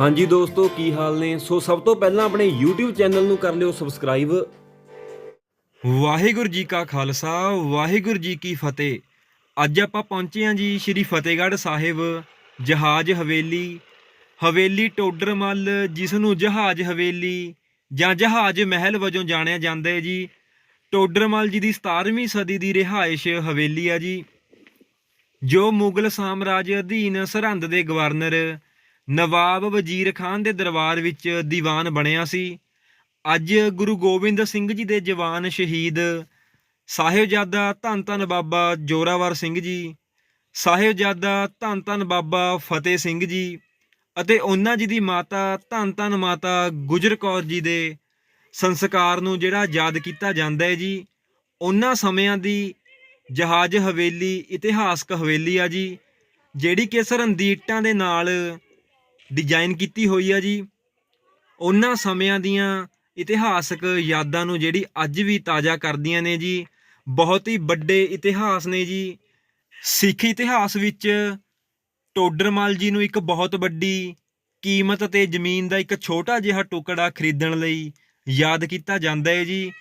ਹਾਂਜੀ ਦੋਸਤੋ, ਕੀ ਹਾਲ ਨੇ? ਸੋ ਸਭ ਤੋਂ ਪਹਿਲਾਂ ਆਪਣੇ YouTube ਚੈਨਲ ਨੂੰ ਕਰ ਲਿਓ ਸਬਸਕ੍ਰਾਈਬ। ਵਾਹਿਗੁਰੂ ਜੀ ਕਾ ਖਾਲਸਾ, ਵਾਹਿਗੁਰੂ ਜੀ ਕੀ ਫਤਿਹ। ਅੱਜ ਆਪਾਂ ਪਹੁੰਚੇ ਹਾਂ ਜੀ ਸ਼੍ਰੀ ਫਤਿਹਗੜ੍ਹ ਸਾਹਿਬ, ਜਹਾਜ਼ ਹਵੇਲੀ। ਹਵੇਲੀ ਟੋਡਰਮੱਲ ਜਿਸ ਨੂੰ ਜਹਾਜ਼ ਹਵੇਲੀ ਜਾਂ ਜਹਾਜ਼ ਮਹਿਲ ਵਜੋਂ ਜਾਣਿਆ ਜਾਂਦਾ ਹੈ ਜੀ। ਟੋਡਰਮੱਲ ਜੀ ਦੀ 17ਵੀਂ ਸਦੀ ਦੀ ਰਿਹਾਇਸ਼ ਹਵੇਲੀ ਆ ਜੀ। ਜੋ ਮੁਗਲ ਸਾਮਰਾਜ ਅਧੀਨ ਸਰਹੰਦ ਦੇ ਗਵਰਨਰ ਨਵਾਬ ਵਜ਼ੀਰ ਖਾਨ ਦੇ ਦਰਬਾਰ ਵਿੱਚ ਦੀਵਾਨ ਬਣਿਆ ਸੀ। ਅੱਜ ਗੁਰੂ ਗੋਬਿੰਦ ਸਿੰਘ ਜੀ ਦੇ ਜਵਾਨ ਸ਼ਹੀਦ ਸਾਹਿਬਜ਼ਾਦਾ ਧੰਨ ਧੰਨ ਬਾਬਾ ਜੋਰਾਵਰ ਸਿੰਘ ਜੀ, ਸਾਹਿਬਜ਼ਾਦਾ ਧੰਨ ਧੰਨ ਬਾਬਾ ਫਤਿਹ ਸਿੰਘ ਜੀ ਅਤੇ ਉਹਨਾਂ ਜੀ ਦੀ ਮਾਤਾ ਧੰਨ ਧੰਨ ਮਾਤਾ ਗੁਜਰ ਕੌਰ ਜੀ ਦੇ ਸੰਸਕਾਰ ਨੂੰ ਜਿਹੜਾ ਯਾਦ ਕੀਤਾ ਜਾਂਦਾ ਹੈ ਜੀ, ਉਹਨਾਂ ਸਮਿਆਂ ਦੀ ਜਹਾਜ਼ ਹਵੇਲੀ, ਇਤਿਹਾਸਕ ਹਵੇਲੀ ਆ ਜੀ, ਜਿਹੜੀ ਕਿ ਸਰਹੰਦੀ ਦੇ ਨਾਲ ਡਿਜ਼ਾਈਨ ਕੀਤੀ ਹੋਈ ਆ ਜੀ। ਉਹਨਾਂ ਸਮਿਆਂ ਦੀਆਂ ਇਤਿਹਾਸਕ ਯਾਦਾਂ ਨੂੰ ਜਿਹੜੀ ਅੱਜ ਵੀ ਤਾਜ਼ਾ ਕਰਦੀਆਂ ਨੇ ਜੀ। ਬਹੁਤ ਹੀ ਵੱਡੇ ਇਤਿਹਾਸ ਨੇ ਜੀ। ਸਿੱਖ ਇਤਿਹਾਸ ਵਿੱਚ ਟੋਡਰਮਲ ਜੀ ਨੂੰ ਇੱਕ ਬਹੁਤ ਵੱਡੀ ਕੀਮਤ ਤੇ ਜ਼ਮੀਨ ਦਾ ਇੱਕ ਛੋਟਾ ਜਿਹਾ ਟੁਕੜਾ ਖਰੀਦਣ ਲਈ ਯਾਦ ਕੀਤਾ ਜਾਂਦਾ ਹੈ ਜੀ।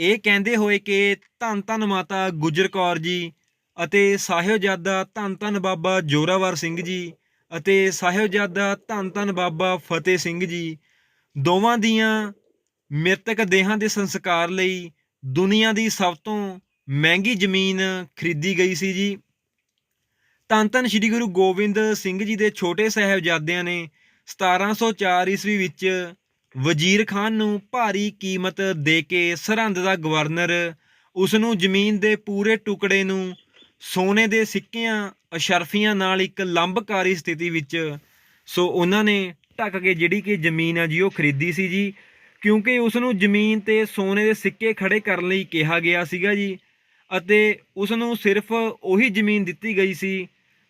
ਇਹ ਕਹਿੰਦੇ ਹੋਏ ਕਿ ਧੰਨ ਧੰਨ ਮਾਤਾ ਗੁਜਰ ਕੌਰ ਜੀ ਅਤੇ ਸਾਹਿਬਜ਼ਾਦਾ ਧੰਨ ਧੰਨ ਬਾਬਾ ਜੋਰਾਵਰ ਸਿੰਘ ਜੀ ਅਤੇ ਸਾਹਿਬਜ਼ਾਦਾ ਧੰਨ ਧੰਨ ਬਾਬਾ ਫਤਿਹ ਸਿੰਘ ਜੀ, ਦੋਵਾਂ ਦੀਆਂ ਮ੍ਰਿਤਕ ਦੇਹਾਂ ਦੇ ਸੰਸਕਾਰ ਲਈ ਦੁਨੀਆ ਦੀ ਸਭ ਤੋਂ ਮਹਿੰਗੀ ਜ਼ਮੀਨ ਖਰੀਦੀ ਗਈ ਸੀ ਜੀ। ਧੰਨ ਧੰਨ ਸ੍ਰੀ ਗੁਰੂ ਗੋਬਿੰਦ ਸਿੰਘ ਜੀ ਦੇ ਛੋਟੇ ਸਾਹਿਬਜ਼ਾਦਿਆਂ ਨੇ 1704 ਈਸਵੀ ਵਿੱਚ ਵਜ਼ੀਰ ਖਾਨ ਨੂੰ ਭਾਰੀ ਕੀਮਤ ਦੇ ਕੇ ਸਰਹੰਦ ਦਾ ਗਵਰਨਰ ਉਸ ਨੂੰ ਜ਼ਮੀਨ ਦੇ ਪੂਰੇ ਟੁਕੜੇ ਨੂੰ ਸੋਨੇ ਦੇ ਸਿੱਕਿਆਂ ਅਸ਼ਰਫੀਆਂ ਨਾਲ ਇੱਕ ਲੰਬਕਾਰੀ ਸਥਿਤੀ ਵਿੱਚ, ਸੋ ਉਹਨਾਂ ਨੇ ਢੱਕ ਕੇ ਜਿਹੜੀ ਕਿ ਜ਼ਮੀਨ ਆ ਜੀ, ਉਹ ਖਰੀਦੀ ਸੀ ਜੀ। ਕਿਉਂਕਿ ਉਸ ਨੂੰ ਜ਼ਮੀਨ ਤੇ ਸੋਨੇ ਦੇ ਸਿੱਕੇ ਖੜੇ ਕਰਨ ਲਈ ਕਿਹਾ ਗਿਆ ਸੀਗਾ ਜੀ, ਅਤੇ ਉਸ ਨੂੰ ਸਿਰਫ ਉਹੀ ਜ਼ਮੀਨ ਦਿੱਤੀ ਗਈ ਸੀ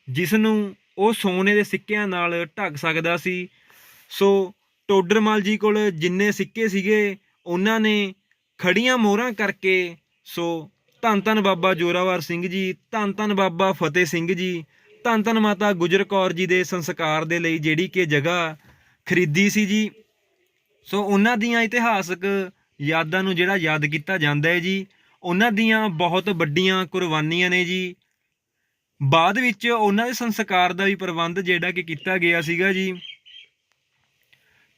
ਜਿਸ ਨੂੰ ਉਹ ਸੋਨੇ ਦੇ ਸਿੱਕਿਆਂ ਨਾਲ ਢੱਕ ਸਕਦਾ ਸੀ। ਸੋ ਟੋਡਰਮਲ ਜੀ ਕੋਲ ਜਿੰਨੇ ਸਿੱਕੇ ਸੀਗੇ, ਉਹਨਾਂ ਨੇ ਖੜੀਆਂ ਮੋਹਰਾਂ ਕਰਕੇ, ਸੋ ਧੰਨ ਧੰਨ ਬਾਬਾ ਜੋਰਾਵਰ ਸਿੰਘ ਜੀ, ਧੰਨ ਧੰਨ ਬਾਬਾ ਫਤਿਹ ਸਿੰਘ ਜੀ, ਧੰਨ ਧੰਨ ਮਾਤਾ ਗੁਜਰ ਕੌਰ ਜੀ ਦੇ ਸੰਸਕਾਰ ਦੇ ਲਈ ਜਿਹੜੀ ਕਿ ਜਗ੍ਹਾ ਖਰੀਦੀ ਸੀ ਜੀ। ਸੋ ਉਹਨਾਂ ਦੀਆਂ ਇਤਿਹਾਸਕ ਯਾਦਾਂ ਨੂੰ ਜਿਹੜਾ ਯਾਦ ਕੀਤਾ ਜਾਂਦਾ ਹੈ ਜੀ, ਉਹਨਾਂ ਦੀਆਂ ਬਹੁਤ ਵੱਡੀਆਂ ਕੁਰਬਾਨੀਆਂ ਨੇ ਜੀ। ਬਾਅਦ ਵਿੱਚ ਉਹਨਾਂ ਦੇ ਸੰਸਕਾਰ ਦਾ ਵੀ ਪ੍ਰਬੰਧ ਜਿਹੜਾ ਕਿ ਕੀਤਾ ਗਿਆ ਸੀਗਾ ਜੀ।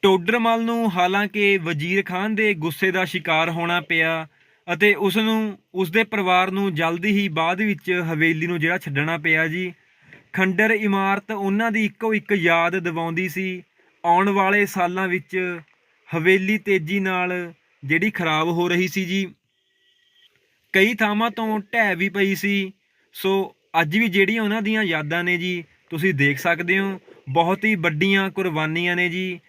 ਟੋਡਰਮਲ ਨੂੰ ਹਾਲਾਂਕਿ ਵਜ਼ੀਰ ਖਾਨ ਦੇ ਗੁੱਸੇ ਦਾ ਸ਼ਿਕਾਰ ਹੋਣਾ ਪਿਆ ਅਤੇ ਉਸ ਨੂੰ ਉਸ ਦੇ ਪਰਿਵਾਰ ਨੂੰ ਜਲਦੀ ਹੀ ਬਾਅਦ ਵਿੱਚ ਹਵੇਲੀ ਨੂੰ ਜਿਹੜਾ ਛੱਡਣਾ ਪਿਆ ਜੀ। ਖੰਡਰ ਇਮਾਰਤ ਉਹਨਾਂ ਦੀ ਇੱਕੋ ਇੱਕ ਯਾਦ ਦਿਵਾਉਂਦੀ ਸੀ। ਆਉਣ ਵਾਲੇ ਸਾਲਾਂ ਵਿੱਚ ਹਵੇਲੀ ਤੇਜ਼ੀ ਨਾਲ ਜਿਹੜੀ ਖਰਾਬ ਹੋ ਰਹੀ ਸੀ ਜੀ। ਕਈ ਥਾਵਾਂ ਤੋਂ ਢਹਿ ਵੀ ਪਈ ਸੀ। ਸੋ ਅੱਜ ਵੀ ਜਿਹੜੀਆਂ ਉਹਨਾਂ ਦੀਆਂ ਯਾਦਾਂ ਨੇ ਜੀ, ਤੁਸੀਂ ਦੇਖ ਸਕਦੇ ਹੋ। ਬਹੁਤ ਹੀ ਵੱਡੀਆਂ ਕੁਰਬਾਨੀਆਂ ਨੇ ਜੀ।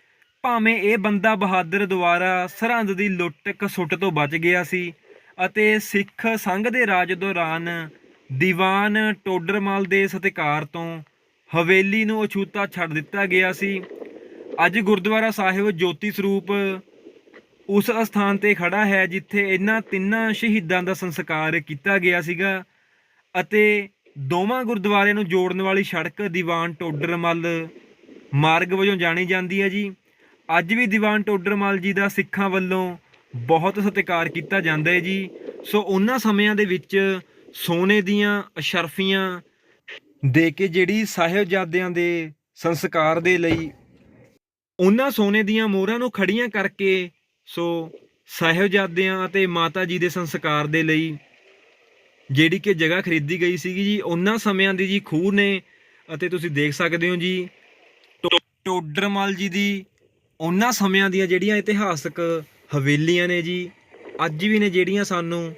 ਭਾਵੇਂ ਇਹ ਬੰਦਾ ਬਹਾਦਰ ਦੁਆਰਾ ਸਰਹੰਦ ਦੀ ਲੁੱਟ ਕਸੁੱਟ ਤੋਂ ਬਚ ਗਿਆ ਸੀ ਅਤੇ ਸਿੱਖ ਸੰਘ ਦੇ ਰਾਜ ਦੌਰਾਨ ਦੀਵਾਨ ਟੋਡਰਮਲ ਦੇ ਸਤਿਕਾਰ ਤੋਂ ਹਵੇਲੀ ਨੂੰ ਅਛੂਤਾ ਛੱਡ ਦਿੱਤਾ ਗਿਆ ਸੀ। ਅੱਜ ਗੁਰਦੁਆਰਾ ਸਾਹਿਬ ਜੋਤੀ ਸਰੂਪ ਉਸ ਅਸਥਾਨ ਤੇ ਖੜਾ ਹੈ, ਜਿੱਥੇ ਇਹਨਾਂ ਤਿੰਨਾਂ ਸ਼ਹੀਦਾਂ ਦਾ ਸੰਸਕਾਰ ਕੀਤਾ ਗਿਆ ਸੀਗਾ ਅਤੇ ਦੋਵਾਂ ਗੁਰਦੁਆਰਿਆਂ ਨੂੰ ਜੋੜਨ ਵਾਲੀ ਸੜਕ ਦੀਵਾਨ ਟੋਡਰਮਲ ਮਾਰਗ ਵਜੋਂ ਜਾਣੀ ਜਾਂਦੀ ਹੈ ਜੀ। ਅੱਜ ਵੀ ਦੀਵਾਨ ਟੋਡਰਮਲ ਜੀ ਦਾ ਸਿੱਖਾਂ ਵੱਲੋਂ ਬਹੁਤ ਸਤਿਕਾਰ ਕੀਤਾ ਜਾਂਦਾ ਹੈ ਜੀ। ਸੋ ਉਹਨਾਂ ਸਮਿਆਂ ਦੇ ਵਿੱਚ ਸੋਨੇ ਦੀਆਂ ਅਸ਼ਰਫੀਆਂ ਦੇ ਕੇ ਜਿਹੜੀ ਸਾਹਿਬਜ਼ਾਦਿਆਂ ਦੇ ਸੰਸਕਾਰ ਦੇ ਲਈ ਉਹਨਾਂ ਸੋਨੇ ਦੀਆਂ ਮੋਹਰਾਂ ਨੂੰ ਖੜੀਆਂ ਕਰਕੇ ਸੋ ਸਾਹਿਬਜ਼ਾਦਿਆਂ ਅਤੇ ਮਾਤਾ ਜੀ ਦੇ ਸੰਸਕਾਰ ਦੇ ਲਈ ਜਿਹੜੀ ਕਿ ਜਗ੍ਹਾ ਖਰੀਦੀ ਗਈ ਸੀਗੀ ਜੀ। ਉਹਨਾਂ ਸਮਿਆਂ ਦੀ ਜੀ ਖੂਹ ਨੇ ਅਤੇ ਤੁਸੀਂ ਦੇਖ ਸਕਦੇ ਹੋ ਜੀ, ਟੋ- ਟੋਡਰਮਲ ਜੀ ਦੀ ਉਹਨਾਂ ਸਮਿਆਂ ਦੀਆਂ ਜਿਹੜੀਆਂ ਇਤਿਹਾਸਕ ਹਵੇਲੀਆਂ ਨੇ ਜੀ, ਅੱਜ ਵੀ ਨੇ ਜਿਹੜੀਆਂ ਸਾਨੂੰ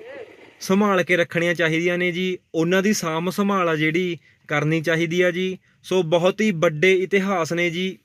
ਸੰਭਾਲ ਕੇ ਰੱਖਣੀਆਂ ਚਾਹੀਦੀਆਂ ਨੇ ਜੀ, ਉਹਨਾਂ ਦੀ ਸਾਂਭ ਸੰਭਾਲ ਆ ਜਿਹੜੀ ਕਰਨੀ ਚਾਹੀਦੀ ਆ ਜੀ। ਸੋ ਬਹੁਤ ਹੀ ਵੱਡੇ ਇਤਿਹਾਸ ਨੇ ਜੀ